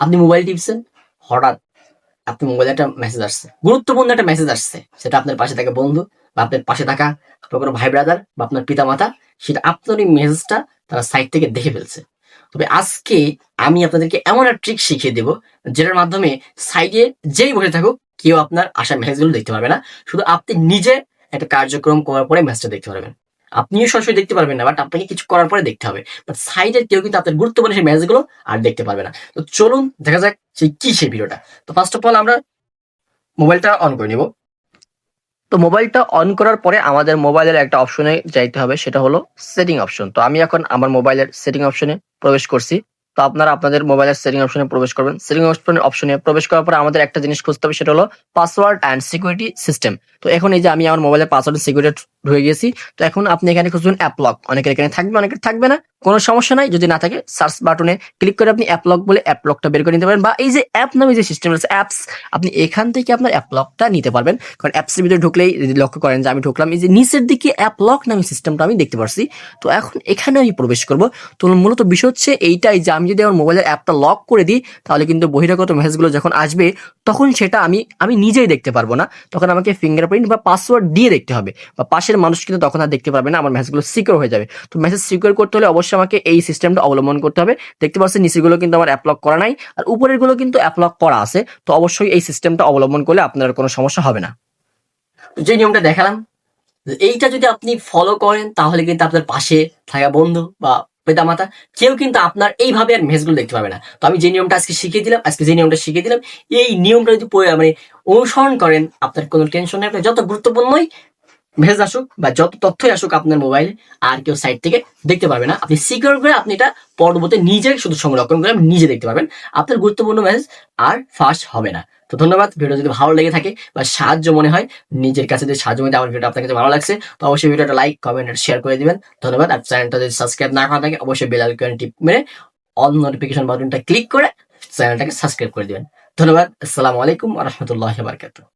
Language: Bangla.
আপনি মোবাইল টিপছেন, হঠাৎ আপনি মোবাইলে একটা মেসেজ আসছে। গুরুত্বপূর্ণ একটা মেসেজ আসছে, সেটা আপনার পাশে থাকা বন্ধু বা আপনার পাশে থাকা আপনার কোনো ভাই ব্রাদার বা আপনার পিতা মাতা সেটা আপনার এই মেসেজটা তারা সাইট থেকে দেখে ফেলছে। তবে আজকে আমি আপনাদেরকে এমন একটা ট্রিক শিখিয়ে দেবো, যেটার মাধ্যমে সাইডে যেই বসে থাকুক, কেউ আপনার আসা মেসেজগুলো দেখতে পারবে না। শুধু আপনি নিজে একটা কার্যক্রম করার পরে মেসেজটা দেখতে পারবেন। আপনিও সরাসরি দেখতে পারবেন না বাট আপনাকে কিছু করার পরে দেখতে হবে। বাট সাইডের কেউ কিন্তু আপনার গুরুত্বপূর্ণ সেই মেসেজগুলো আর দেখতে পারবে না। তো চলুন, দেখা যাক সেই কি সেই ভিডিওটা। তো ফার্স্ট অফ অল আমরা মোবাইলটা অন করে নিব। তো মোবাইলটা অন করার পরে আমাদের মোবাইলের একটা অপশনে যাইতে হবে, সেটা হলো সেটিং অপশন তো আমি এখন আমার মোবাইলের সেটিং অপশনে প্রবেশ করছি। তো আপনারা আপনাদের মোবাইলের সেটিং অপশনে প্রবেশ করবেন। সেটিং অপশনের অপশনে প্রবেশ করার পরে আমাদের একটা জিনিস খুঁজতে হবে, সেটা হলো পাসওয়ার্ড অ্যান্ড সিকিউরিটি সিস্টেম তো এখন এই যে আমি আমার মোবাইলের পাসওয়ার্ড সিকিউরিটি ঢুকে গেছি। তো এখন আপনি এখানে খুঁজবেন অ্যাপলক অনেকের এখানে থাকবে, অনেকের থাকবে না। কোনো সমস্যা নাই। যদি না থাকে সার্চ বাটনে ক্লিক করে আপনি অ্যাপলক বলে অ্যাপ লকটা বের করে নিতে পারেন। বা এই যে অ্যাপ নামে যে সিস্টেম আছে অ্যাপস আপনি এখান থেকে আপনার অ্যাপলকটা নিতে পারবেন। কারণ অ্যাপসের ভিতরে ঢুকলেই যদি লক্ষ্য করেন যে আমি ঢুকলাম, এই যে নিচের দিকে অ্যাপলক নামে সিস্টেমটা আমি দেখতে পারছি। তো এখন এখানে আমি প্রবেশ করব। তো মূলত বিষয় হচ্ছে এইটাই যে আমি যদি আমার মোবাইলের অ্যাপটা লক করে দিই, তাহলে কিন্তু বহিরাগত মেসেজগুলো যখন আসবে, তখন সেটা আমি আমি নিজেই দেখতে পারব না। তখন আমাকে ফিঙ্গারপ্রিন্ট বা পাসওয়ার্ড দিয়ে দেখতে হবে। বা পাশের মানুষ কিন্তু তখন আর দেখতে পারবে না, আমার মেসেজগুলো সিকিউর হয়ে যাবে। তো মেসেজ সিকিউর করতে হলে অবশ্যই আমাকে এই সিস্টেমটা অবলম্বন করতে হবে। দেখতে পাচ্ছেন নিচেগুলো কিন্তু আমার অ্যাপলক করা নাই, আর উপরেরগুলো কিন্তু অ্যাপলক করা আছে। তো অবশ্যই এই সিস্টেমটা অবলম্বন করলে আপনার কোনো সমস্যা হবে না। যে নিয়মটা দেখালাম এইটা যদি আপনি ফলো করেন, তাহলে কিন্তু আপনার পাশে থাকা বন্ধু বা পিতামাতা, কেউ কিন্তু আপনার এইভাবে আর মেসগুলো দেখতে পাবে না। তো আমি যে নিয়মটা আজকে শিখিয়ে দিলাম, আজকে যে নিয়মটা শিখিয়ে দিলাম, এই নিয়মটা যদি মানে অনুসরণ করেন, আপনার কোনো টেনশন নেই যত গুরুত্বপূর্ণই মেসেজ আসুক বা যত তথ্যই আসুক আপনার মোবাইলে আর কেউ সাইট থেকে দেখতে পারবে না। আপনি সিকিউর করে আপনি এটা পরবর্তী নিজে শুধু সংরক্ষণ করে নিজে দেখতে পারবেন। আপনার গুরুত্বপূর্ণ মেসেজ আর ফাঁস হবে না। তো ধন্যবাদ। ভিডিও যদি ভালো লেগে থাকে বা সাহায্য মনে হয়, নিজের কাছে যদি সাহায্য মনে আমার ভিডিও আপনার কাছে ভালো লাগছে, তো অবশ্যই ভিডিওটা লাইক কমেন্ট আর শেয়ার করে দিবেন। ধন্যবাদ। আর চ্যানেলটা যদি সাবস্ক্রাইব না করা থাকে, অবশ্যই বেল আইকন টিপ মেরে অল নোটিফিকেশন বাটনটা ক্লিক করে চ্যানেলটাকে সাবস্ক্রাইব করে দিবেন। ধন্যবাদ। আসসালামু আলাইকুম রহমতুল্লাহ বারকাতুহ।